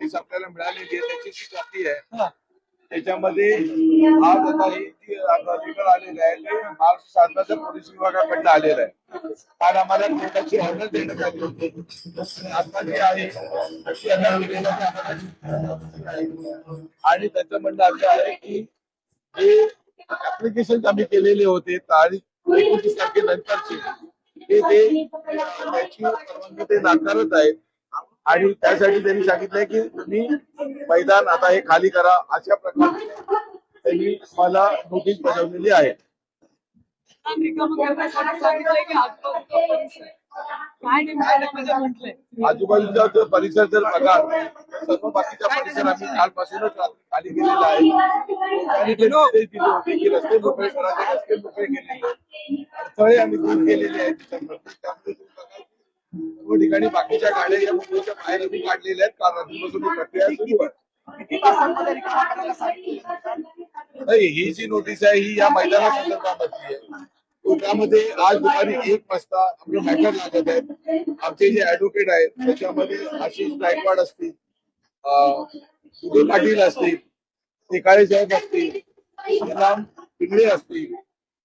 तेच आपल्याला मिळालेली आहे त्याची जी कॉपी आहे त्याच्यामध्ये आज आता ही आलेलं आहे ते महाराष्ट्र शासनाच्या पोलीस विभागाकडनं आलेलं आहे काल आम्हाला कोर्टाची ऑर्डर देण्यात आली होती. आता जी आहे. आणि त्याचं म्हणणं असं आहे की जे ऍप्लिकेशन आम्ही केलेले होते तारीख एकोणतीस तारखेनंतरची. ते ते त्याची परवानगी ते नाकारत आहेत आणि त्यासाठी त्यांनी सांगितलंय की तुम्ही मैदान आता हे खाली करा अशा प्रकारे त्यांनी मला नोटीस बजावलेली आहे. आजूबाजूचा जो परिसर जर बघाल सर्व बाकीचा परिसर आम्ही कालपासूनच खाली गेलेला आहे. आणि ते रस्ते मोकळे करा रस्ते मोकळे केलेले. अडथळे आम्ही दूर केलेले आहेत त्याच्यामध्ये त्यामुळे तुम्ही बघाल सर्व ठिकाणी बाकीच्या गाड्या या मुंबईच्या बाहेर आम्ही काढलेल्या आहेत कारण रात्रीपासून ही प्रक्रिया सुरू आहे. किती तासांमध्ये रिकामा करायला सांगितलं नाही ही जी नोटीस आहे ही या मैदाना संदर्भामधली आहे. तो त्यामध्ये आज दुपारी एक वाजता आपले मॅटर लागत आहेत आमचे जे ऍडव्होकेट आहेत त्याच्यामध्ये आशिष गायकवाड असतील अं, सुधीर पाटील असतील नेकाळे साहेब असतील श्रीराम पिंगळे असतील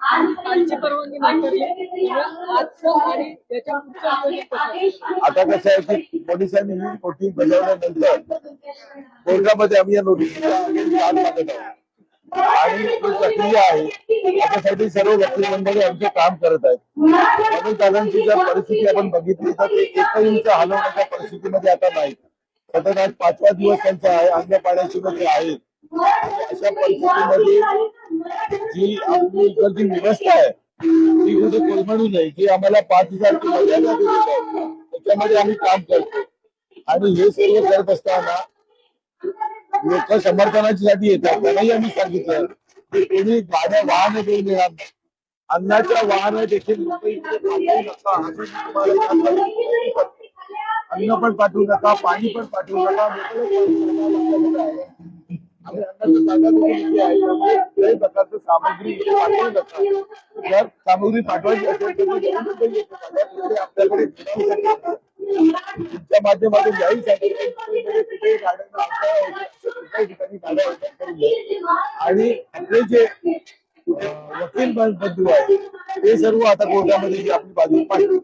कालची परवानगी नाकारली त्यामुळे आजचं आणि त्याच्या पुढच्या वेळेस कसं? आता कसं आहे की पोलिसांनी ही नोटीस बजावल्यानंतर कोर्टामध्ये आम्ही या दाद मागत आहोत आणि ही प्रक्रिया आहे. त्याच्यासाठी सर्व वकील मंडळी आमचे काम करत आहेत. म्हणून दादांची जर परिस्थिती आपण बघितली तर ते एकही इंच हलवण्याच्या परिस्थितीमध्ये आता नाही सतत आज पाचवा दिवस त्यांचा आहे. अंग पाण्याची ते आहेत अशा परिस्थितीमध्ये जी आपली इकडची व्यवस्था आहे ती कुठे कोलमडू नये जी आम्हाला पाच हजार त्याच्यामध्ये आम्ही काम करतो. आणि हे सर्व करत असताना लोक समर्थनासाठी येतात. त्यांनाही आम्ही सांगितलं की कोणी गाड्या वाहन देऊन देणार नाही. अन्नाच्या वाहन देखील अन्न पण पाठवू नका पाणी पण पाठवू नका. आणि अन्नाची प्रकारचं सामग्री जर सामग्री पाठवायची असेल तर आपल्याकडे तुमच्या माध्यमातून सांगितलं आणि आपले जे वकील बंधू आहेत ते सर्व आता कोर्टामध्ये आपली बाजू पाहिजे